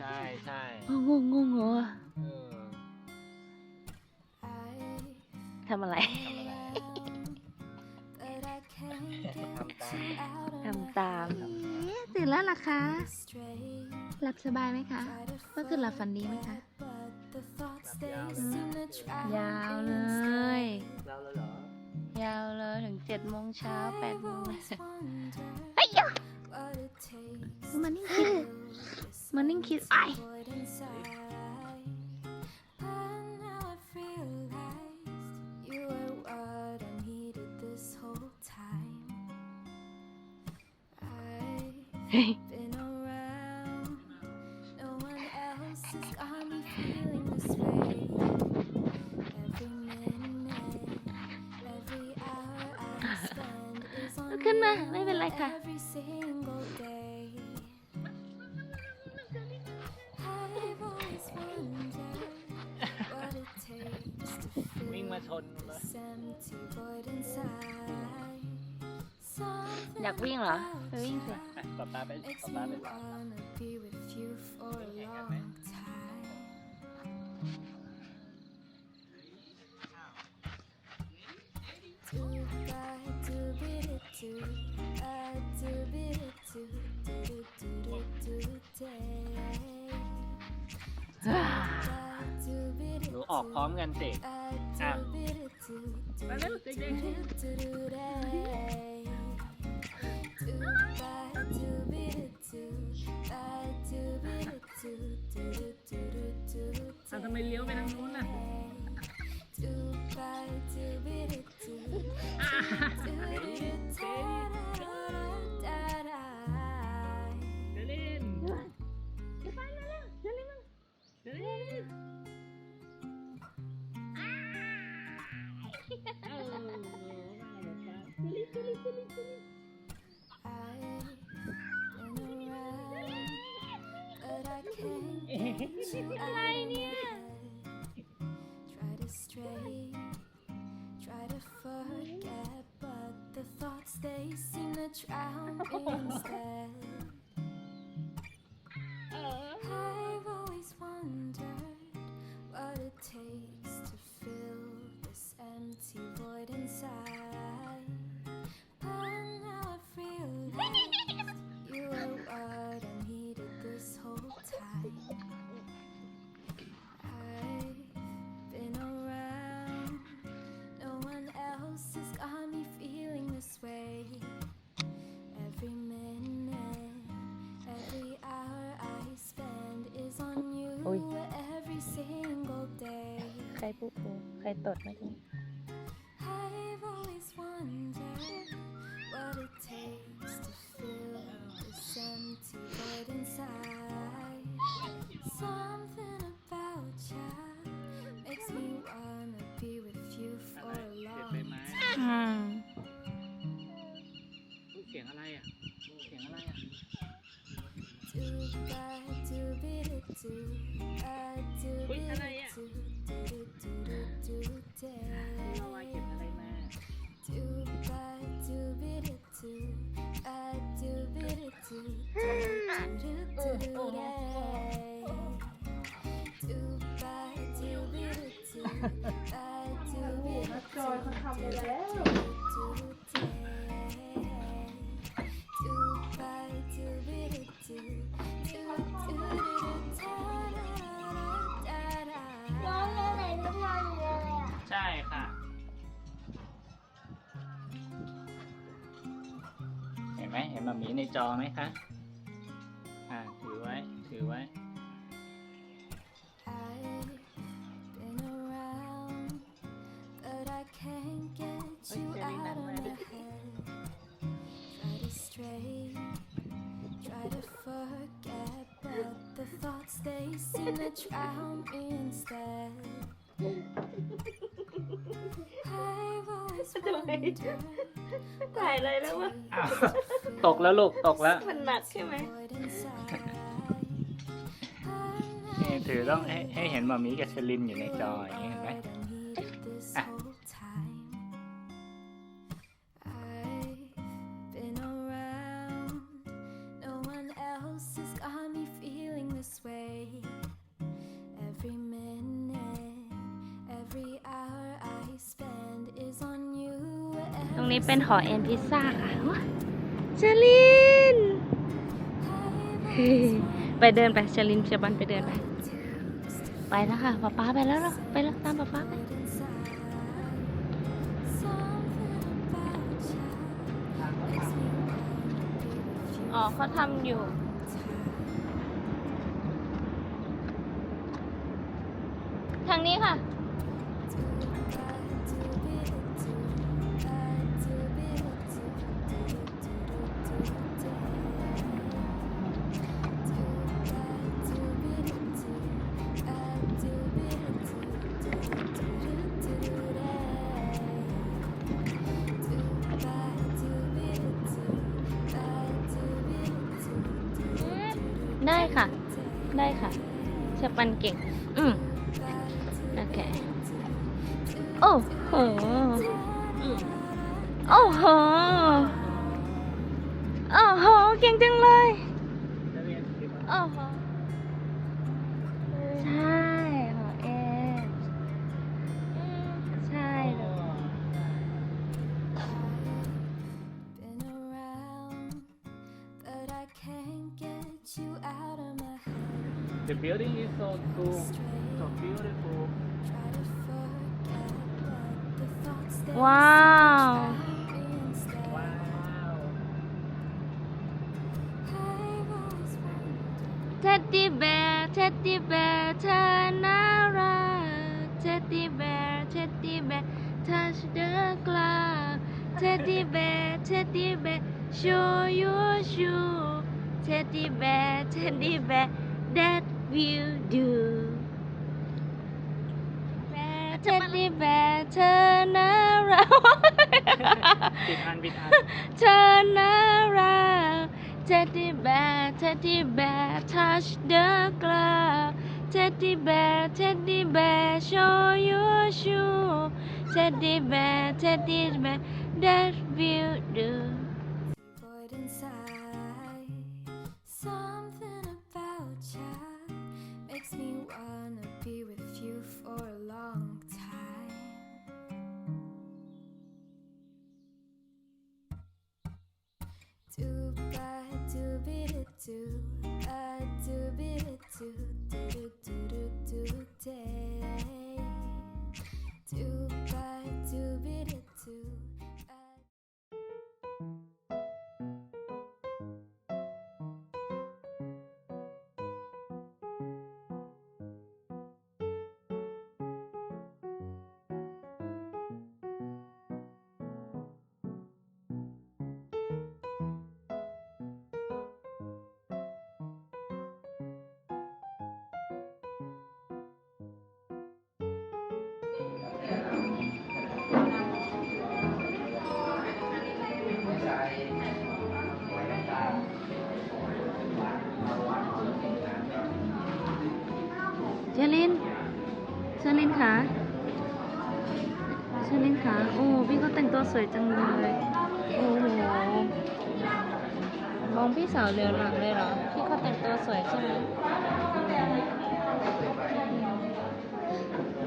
ใช่ใช่งงงงงงเออทำอะไรทำตามทำตามตื่นแล้วล่ะคะ หลับสบายไหมคะ เมื่อคืนหลับฝันดีไหมคะ ยาวเลยแล้วแล้วเหรอยาวเลยถึงเจ็ดโมงเช้าแปดโมง มานิ่งคิดไอเฮ้ อยากวิ่งเหรอไปวิ่งสิอะป๊าป๊าไป Makes ป๊า me ป๊าไป wanna be with you for a long time. Do ba do bit it do, ba do bit it do, do do do do day. Do ba do bit ห it นูออกพร้อมกันสิ ba อะ มาเทำไมเลี้ยวไปทางนู้นล่ะ ป๊า I've been around, but I can't เอ๊ะ อะไรเนี่ย Try to stray, try to forget, but the thoughts they seem to drown me instead. I've always wondered what it takes to fill this empty void inside. Empty void inside. Something about you makes me wanna be with you อะไร for a เก็บ long ใบไม้อืมอุ๊ยเสียงอะไรอะ เสียงอะไรอะ Do ba do bit it do, Yeah. เห็นไหมเห็นมามีในจอไหมคะ always wondered ถ่ายอะไรแล้ววะอ้าวตกแล้วลูกตกแล้วมันหนักใช่ไหม void inside. นี่ถือต้องให้ให้เห็นมามีกับเชลินอยู่ในจออย่างนี้เห็นไหม เป็นหอเอ็นพิซซ่าค่ะว้าเชลินเฮ้ยไปเดินไปเชลินเชบันไปเดินไป ไปแล้วค่ะป๊าป๊าไปแล้วเหรอไปแล้วตามป๊าป๊าไปอ๋อเขาทำอยู่ทางนี้ค่ะ ได้ค่ะ ได้ค่ะเชปันเก่ง อืมโอเค โอ้โหโอ้โหโอ้โห เก่งจังเลย น่ารักเท็ดดี้แบร์เท็ดดี้แบร์ touch the cloud เท็ดดี้แบร์เท็ดดี้แบร์ show your shoe เท็ดดี้ แบร์เท็ดดี้แบร์ that will do แบร์เท็ดดี้แบร์เธอน่ารักปิดอันปิดอันเธอน่ารัก Teddy bear Teddy bear touch the ground Teddy bear Teddy bear show your shoe Teddy bear Teddy bear that will do do ba do it do do do do do do เชลินเชลินคะเชลินคะโอ้พี่เขาแต่งตัวสวยจังเลยโอ้โหมองพี่สาวเรือหลังเลยเหรอพี่เขาแต่งตัวสวยใช่ไหม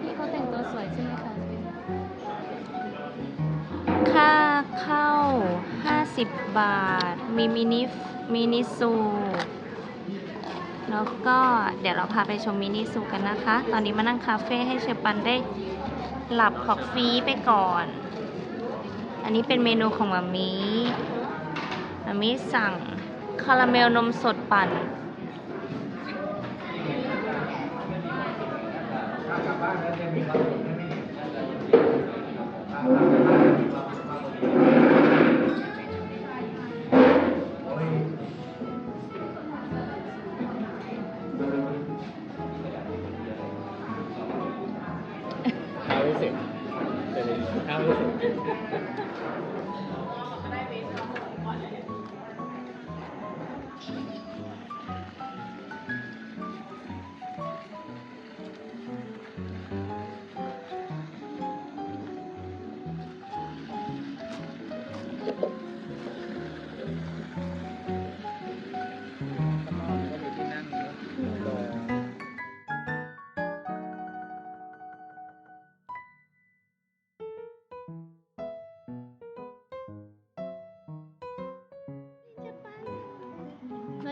พี่เขาแต่งตัวสวยใช่ไหม เข้า 50 บาท มีมินิมินิซูแล้วก็เดี๋ยวเราพาไปชมมินิซูกันนะคะ ตอนนี้มานั่งคาเฟ่ให้เชปันได้หลับขอบฟีไปก่อน อันนี้เป็นเมนูของมามีมามีสั่งคาราเมลนมสดปั่นข้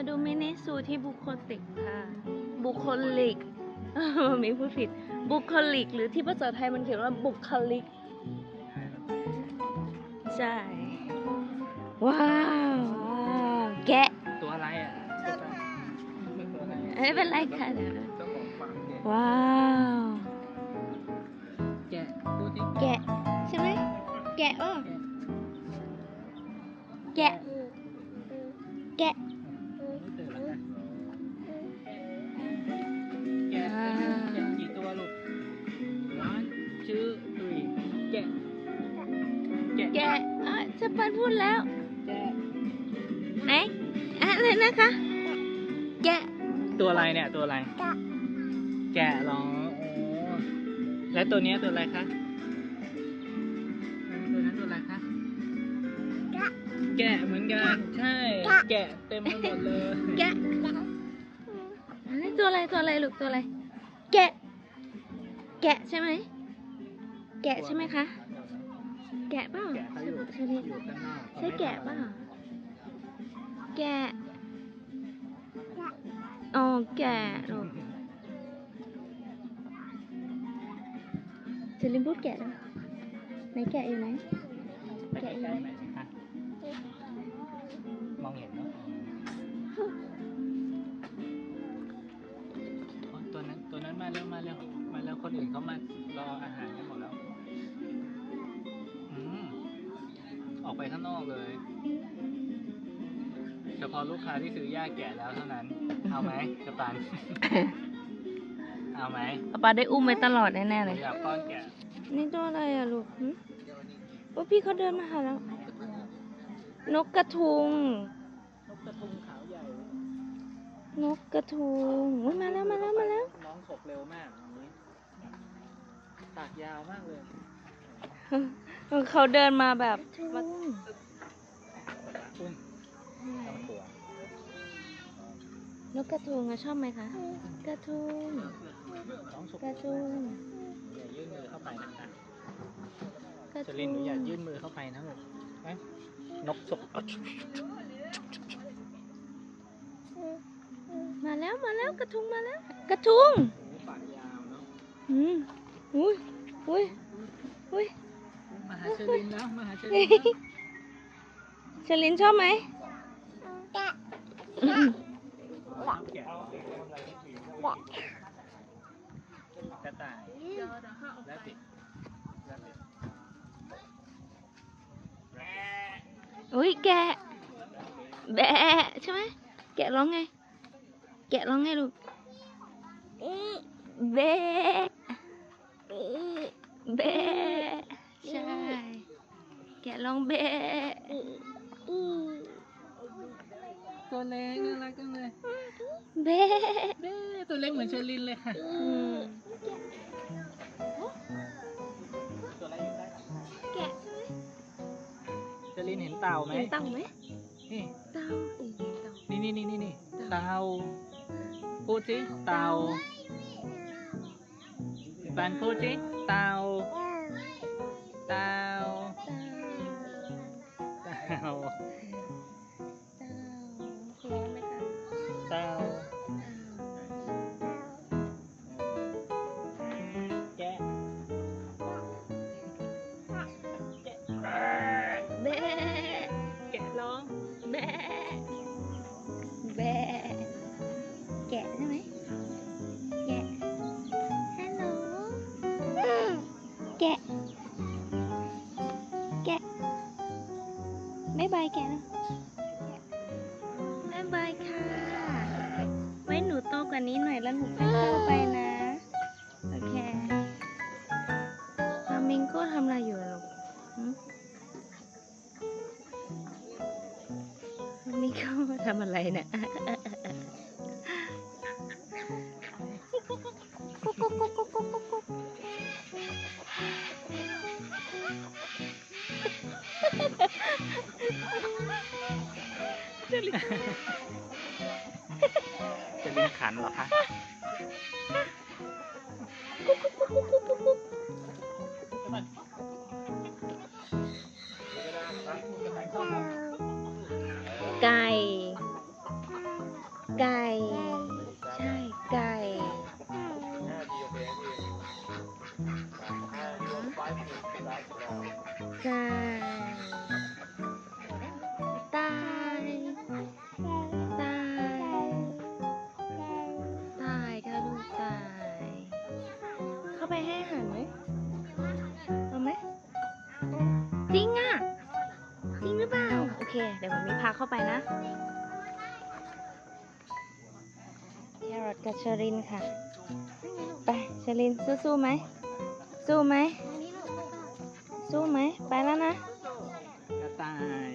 ดูมินิซูที่บุคลิกค่ะ บุคลิกมีพูดผิด บุคลิก หรือที่ภาษาไทยมันเขียนว่าบุคลิก ใช่ ว้าวว้าวแกะ ตัวอะไรอะตัวอะไรอะไม่เป็นไรค่ะเดี๋ยวนะเจ้าของฟาร์มแกะว้าว แกะดูที่แกะ ใช่ไหม แกะอะแกะ แกะ พูดแล้วแกะไหนอะไรนะคะ แกะตัวอะไรเนี่ยตัวอะไร แกะเหรอโอ้และตัวเนี้ยตัวอะไรคะตัวนั้นตัวอะไรคะแกะเหมือนกันใช่แกะเต็มไปหมดเลยแกะอันนี้ตัวอะไรตัวอะไรลูกตัวอะไร แกะ แกะใช่ไหมแกะใช่ไหมคะ แกะเปล่าแกะเขาอยู่ใช่ไหมอยู่ข้างนอกใช่แกะเปล่าแกะอ๋อแกะลูกเจลินพูดแกะแล้วไหนแกะอยู่ไหนไปใกล้ๆหน่อยสิคะ เฉพาะลูกค้าที่ซื้อหญ้าแก่แล้วเท่านั้น เอาไหมกระปัน เอาไหมป๊าป๊าได้อุ้มไว้ตลอดแน่ๆเลย อยากป้อนแกะนี่ตัวอะไรอะลูกหึโอ้พี่เขาเดินมาหาแล้ว นกกระทุง นกกระทุงขาวใหญ่ นกกระทุงอุ๊ยมาแล้วมาแล้วมาแล้ว น้องฉกเร็วมากอย่างนี้ปากยาวมากเลย เขาเดินมาแบบมาอุ้มลำตัว นกกระทุงอะชอบไหมคะ กระทุงน้องฉกกระทุง อย่ายื่นมือเข้าไปนะคะกระจทุลินงหนูอย่ายื่นมือเข้าไปนะลูกไหมนกฉกเอาชุบมาแล้วมาแล้วกระทุงมาแล้ว กระทุงปากยาวเนาะอืมอุ้ยอุ้ยอุ้ยมาหาเชลินแล้วมาหาเชลินแล้ว เชลินชอบไหม แกะ กระต่ายและติดและติดอุ้ยแกะแบะใช่ไหมแกะร้องไง แกะร้องไงลูกแบะแบะใช่ แกะร้องแบะตัวเล็กน่ารักจังเลย แบะเด้ตัวเล็กเหมือนเชลินเลยค่ะอืมตัวอะไรอยู่ใต้แกะใช่ไหมเชลินเห็นเต่าไหมเห็นเต่าไหมนี่เต่าอีกเต่านี่นี่นี่นี่นี่เต่าพูดสิเต่าบันพูดสิเต่าเต่าเต่า กะใช่ไหมแกะฮัลโหลแกะ แกะบ๊ายบายแกะนะบ๊ายบายค่ะ ไว้หนูโตกว่านี้หน่อยแล้วหนูไปเข้าไปนะ โอเคฟามิงโก้ทำอะไรอยู่ลูกหึฟามิงโก้ทำอะไรเนี่ย จะลิงจะลิงขันเหรอคะไก่ ไก่ ใช่ ไก่ไก่ กับเชอรินค่ะ ไปเชอรินสู้ๆไหม สู้ไหม สู้ไหม ไปแล้วนะกระต่าย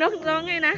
น้องร้องไงนะ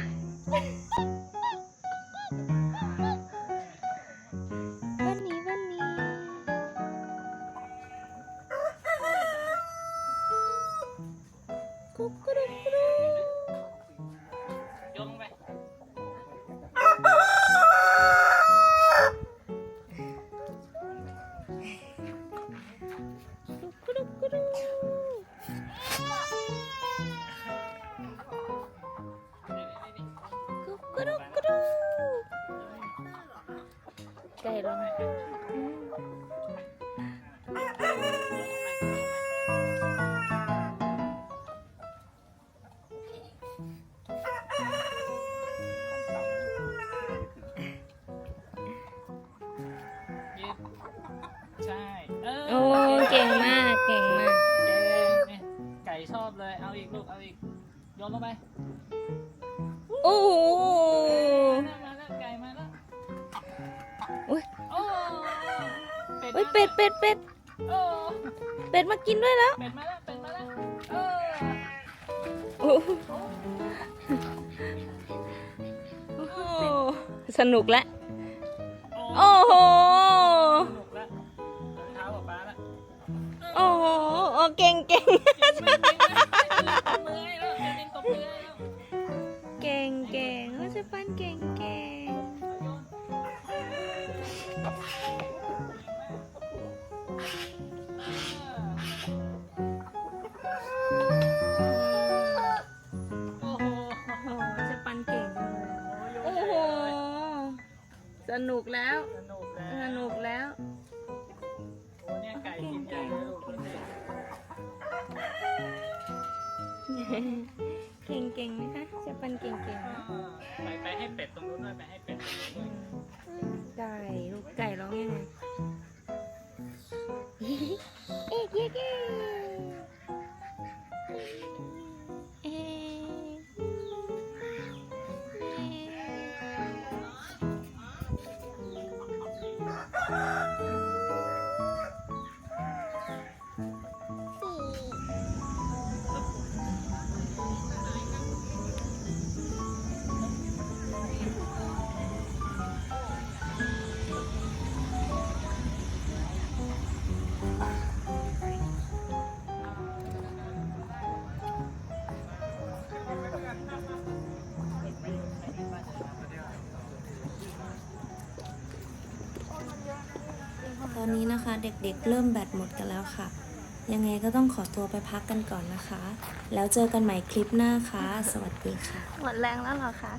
เป็ดเฮ้ยเป็ดเป็ดเป็ดโอ้เป็ดมากินด้วยแล้วเป็ดมาแล้วเป็ดมาแล้วเออโอ้โหโอ้โหสนุกแล้วโอ้โอ้โหสนุกแล้วรองเท้ากับป้าแล้วโอ้โหโอ้เก่งเก่งเก่งมากเก่ง นุกแล้ว สนุกสแล้วนุกแล้ว โอ้เนี่ยไก่กินใหญ่เลยลูกดูสิเก่งเก่งไหมคะจะปั้นเก่งเก่งไหมไปไปให้เป็ดตรงนู้นด้วยไปให้เป็ดตรงนู้นด้วยไก่ลูกไก่ร้องยังไงเอ๊ะเอ๊ะเอ๊ นะคะ เด็กๆเริ่มแบตหมดกันแล้วค่ะ ยังไงก็ต้องขอตัวไปพักกันก่อนนะคะ แล้วเจอกันใหม่คลิปหน้าค่ะ สวัสดีค่ะ หมดแรงแล้วเหรอคะ